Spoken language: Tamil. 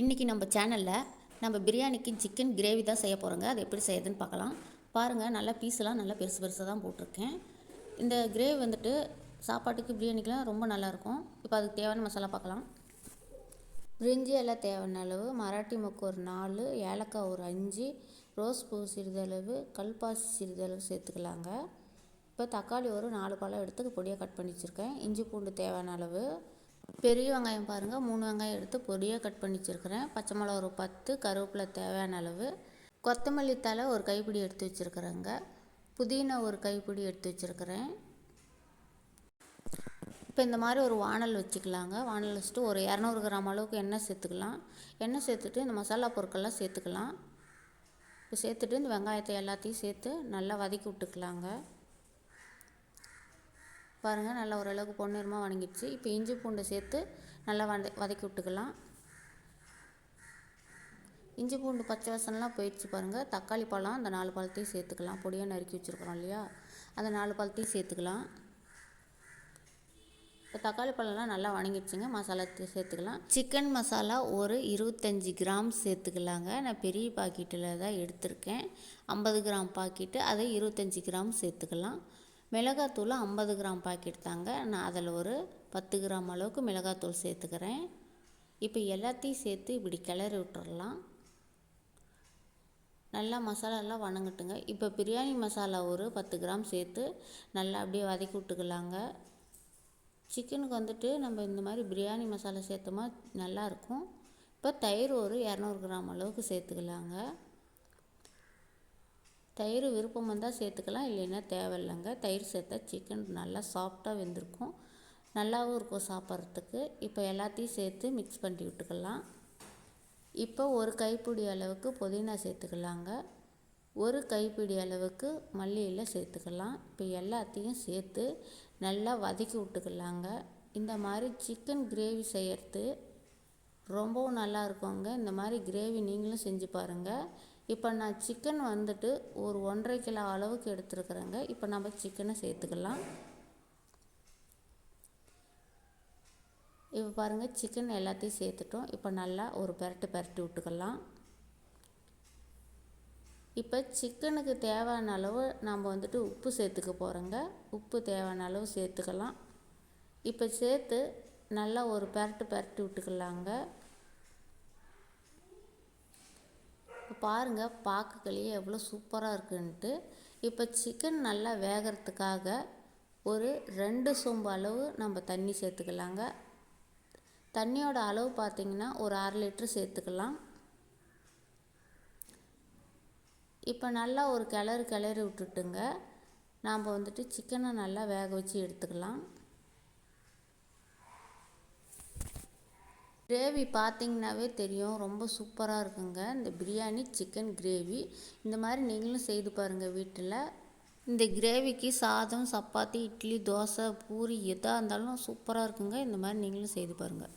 இன்றைக்கி நம்ம சேனலில் நம்ம பிரியாணிக்கு சிக்கன் கிரேவி தான் செய்ய போகிறோங்க அது எப்படி செய்யுதுன்னு பார்க்கலாம். பாருங்கள் நல்லா பீஸ்லாம் நல்லா பெருசு பெருசாக தான் போட்டிருக்கேன். இந்த கிரேவி வந்துட்டு சாப்பாட்டுக்கு பிரியாணிக்கெலாம் ரொம்ப நல்லாயிருக்கும் இப்போ அதுக்கு தேவையான மசாலா பார்க்கலாம். பிரிஞ்சி எல்லாம் தேவையான அளவு மராட்டி மொக்கு ஒரு நாலு ஏலக்காய் ஒரு அஞ்சு ரோஸ் பூ சிறிதளவு கல்பாசி சிறிதளவு சேர்த்துக்கலாங்க. இப்போ தக்காளி ஒரு நாலு பழம் எடுத்து பொடியாக கட் பண்ணி வச்சுருக்கேன். இஞ்சி பூண்டு தேவையான அளவு பெரிய வெங்காயம் பாருங்கள் மூணு வெங்காயம் எடுத்து பொடியாக கட் பண்ணி வச்சுருக்கிறேன். பச்சை மிளகா ஒரு பத்து கருவேப்பிலை தேவையான அளவு. கொத்தமல்லி தலை ஒரு கைப்பிடி எடுத்து வச்சுருக்குறேங்க. புதினா ஒரு கைப்பிடி எடுத்து வச்சுருக்கிறேன். இப்போ இந்த மாதிரி ஒரு வானல் வச்சுக்கலாங்க. வானல் வச்சுட்டு ஒரு இரநூறு கிராம் அளவுக்கு எண்ணெய் சேர்த்துக்கலாம். எண்ணெய் சேர்த்துட்டு இந்த மசாலா பொருட்கள்லாம் சேர்த்துக்கலாம். இப்போ சேர்த்துட்டு இந்த வெங்காயத்தை எல்லாத்தையும் சேர்த்து நல்லா வதக்கி விட்டுக்கலாங்க. பாருங்கள் நல்லா ஓரளவுக்கு பொன்னிறமாக வணங்கிடுச்சு. இப்போ இஞ்சி பூண்டை சேர்த்து நல்லா வத வதக்கி விட்டுக்கலாம். இஞ்சி பூண்டு பச்சை வாசனெலாம் போயிடுச்சு பாருங்கள் தக்காளி பழம் அந்த நாலு பழத்தையும் சேர்த்துக்கலாம். பொடியாக நறுக்கி வச்சுருக்குறோம் இல்லையா? அந்த நாலு பழத்தையும் சேர்த்துக்கலாம். இப்போ தக்காளி பழம்லாம் நல்லா வணங்கிடுச்சுங்க. மசாலா சேர்த்துக்கலாம். சிக்கன் மசாலா ஒரு இருபத்தஞ்சி கிராம் சேர்த்துக்கலாங்க. நான் பெரிய பாக்கெட்டில் தான் எடுத்திருக்கேன். ஐம்பது கிராம் பாக்கெட்டு. அதை இருபத்தஞ்சி கிராம் சேர்த்துக்கலாம். மிளகாத்தூள் ஐம்பது கிராம் பாக்கெட் தாங்க. நான் அதில் ஒரு பத்து கிராம் அளவுக்கு மிளகாத்தூள் சேர்த்துக்கிறேன். இப்போ எல்லாத்தையும் சேர்த்து இப்படி கிளறி விட்டுறலாம். நல்லா மசாலாலாம் வணங்கட்டுங்க. இப்போ பிரியாணி மசாலா ஒரு பத்து கிராம் சேர்த்து நல்லா அப்படியே வதக்கி விட்டுக்கலாங்க. சிக்கனுக்கு வந்துட்டு நம்ம இந்த மாதிரி பிரியாணி மசாலா சேர்த்தோமா நல்லாயிருக்கும் இப்போ தயிர் ஒரு இரநூறு கிராம் அளவுக்கு சேர்த்துக்கலாங்க. தயிர் விருப்பம் வந்தால் சேர்த்துக்கலாம் இல்லைன்னா தேவையில்லைங்க. தயிர் சேர்த்தா சிக்கன் நல்லா சாஃப்டாக வெந்திருக்கும். நல்லாவும் இருக்கும் சாப்பிட்றதுக்கு. இப்போ எல்லாத்தையும் சேர்த்து மிக்ஸ் பண்ணி விட்டுக்கலாம். இப்போ ஒரு கைப்பிடி அளவுக்கு புதினா சேர்த்துக்கலாங்க. ஒரு கைப்பிடி அளவுக்கு மல்லியில் சேர்த்துக்கலாம். இப்போ எல்லாத்தையும் சேர்த்து நல்லா வதக்கி விட்டுக்கலாங்க. இந்த மாதிரி சிக்கன் கிரேவி செய்கிறது ரொம்பவும் நல்லா இருக்குங்க. இந்த மாதிரி கிரேவி நீங்களும் செஞ்சு பாருங்கள் இப்போ நான் சிக்கன் வந்துட்டு ஒரு ஒன்றரை கிலோ அளவுக்கு எடுத்துருக்குறேங்க. இப்போ நம்ம சிக்கனை சேர்த்துக்கலாம். இப்போ பாருங்கள் சிக்கன் எல்லாத்தையும் சேர்த்துட்டோம். இப்போ நல்லா ஒரு பெரட்டு பெரட்டி விட்டுக்கலாம். இப்போ சிக்கனுக்கு தேவையான அளவு நம்ம வந்துட்டு உப்பு சேர்த்துக்க போகிறோங்க உப்பு தேவையான அளவு சேர்த்துக்கலாம். இப்போ சேர்த்து நல்லா ஒரு பெரட்டு பெரட்டி விட்டுக்கலாங்க. இப்போ பாருங்கள் பார்க்கலையே எவ்வளோ சூப்பராக இருக்குன்ட்டு. இப்போ சிக்கன் நல்லா வேகிறதுக்காக ஒரு ரெண்டு சொம்பு அளவு நம்ம தண்ணி சேர்த்துக்கலாங்க. தண்ணியோட அளவு பார்த்திங்கன்னா ஒரு அரை லிட்ரு சேர்த்துக்கலாம். இப்போ நல்லா ஒரு கிளறு கிளறி விட்டுட்டுங்க. நாம் வந்துட்டு சிக்கனை நல்லா வேக வச்சு எடுத்துக்கலாம். கிரேவி பார்த்திங்கனாவே தெரியும். ரொம்ப சூப்பராக இருக்குங்க. இந்த பிரியாணி சிக்கன் கிரேவி. இந்த மாதிரி நீங்களும் செய்து பாருங்கள் வீட்டில். இந்த கிரேவிக்கு சாதம் சப்பாத்தி இட்லி தோசை பூரி எதாக இருந்தாலும் சூப்பராக இருக்குங்க. இந்த மாதிரி நீங்களும் செய்து பாருங்கள்